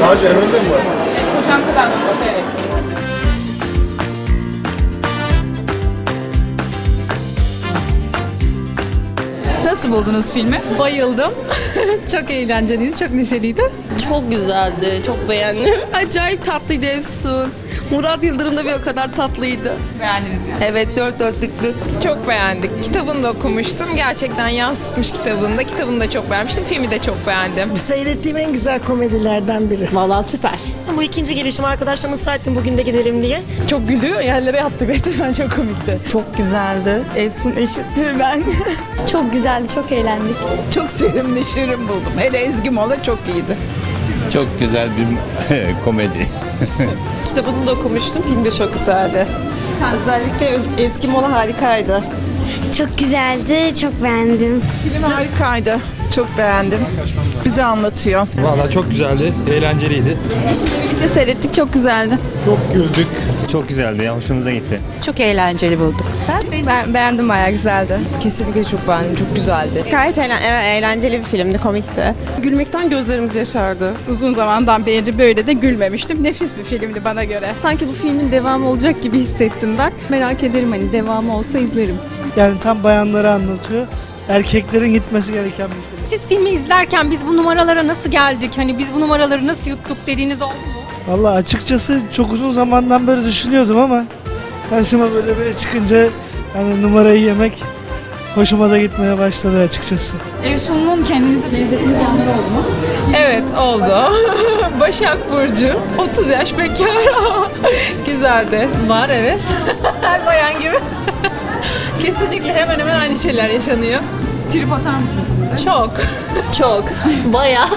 Sadece Emre'de mi var? Hocam kadar evet. Nasıl buldunuz filmi? Bayıldım. çok eğlenceliydi, çok neşeliydi. Çok güzeldi, çok beğendim. Acayip tatlıydı Efsun. Murat Yıldırım da bir o kadar tatlıydı. Beğendiniz yani. Evet, dört dörtlüklü. Çok beğendik. Kitabını da okumuştum. Gerçekten yansıtmış kitabında. Kitabını da çok beğenmiştim. Filmi de çok beğendim. Seyrettiğim en güzel komedilerden biri. Vallahi süper. Bu ikinci gelişim arkadaşlarımı ısrar bugün de gidelim diye. Çok güldü, yerlere yattı resmen çok komikti. Çok güzeldi. Efsun eşittir ben. Çok güzeldi, çok eğlendik. Çok sevimli, şirin buldum. Hele Ezgi Mola çok iyiydi. Çok güzel bir komedi. Kitabını da okumuştum, film de çok güzeldi. Özellikle Öz- eski mola harikaydı. Çok güzeldi, çok beğendim. Film harikaydı. Çok beğendim. Bize anlatıyor. Valla çok güzeldi, eğlenceliydi. Birlikte seyrettik, çok güzeldi. Çok güldük. Çok güzeldi ya, hoşumuza gitti. Çok eğlenceli bulduk. Ben beğendim bayağı güzeldi. Kesinlikle çok beğendim, çok güzeldi. Gayet eğlenceli bir filmdi, komikti. Gülmekten gözlerimiz yaşardı. Uzun zamandan beri böyle de gülmemiştim. Nefis bir filmdi bana göre. Sanki bu filmin devamı olacak gibi hissettim ben. Merak ederim hani devamı olsa izlerim. Yani tam bayanları anlatıyor. Erkeklerin gitmesi gereken bir film. Siz filmi izlerken biz bu numaralara nasıl geldik? Hani biz bu numaraları nasıl yuttuk dediğiniz oldu mu? Valla açıkçası çok uzun zamandan beri düşünüyordum ama karşıma böyle böyle çıkınca yani numarayı yemek hoşuma da gitmeye başladı açıkçası. Efsun'un kendinize benzettiğiniz yanları oldu mu? Evet oldu. Başak Burcu. 30 yaş bekar. Güzeldi. Var evet. Her bayan gibi. Kesinlikle hemen hemen aynı şeyler yaşanıyor. Trip atar mısınız siz de? Çok. Çok. Bayağı.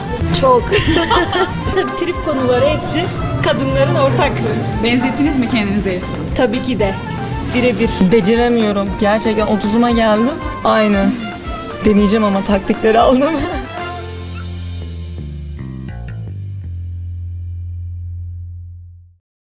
Çok. Tabii trip konuları hepsi kadınların ortak. Benzettiniz mi kendinize Efsun? Tabii ki de. Birebir. Beceremiyorum. Gerçekten 30'uma geldim. Aynı. Deneyeceğim ama taktikleri aldım.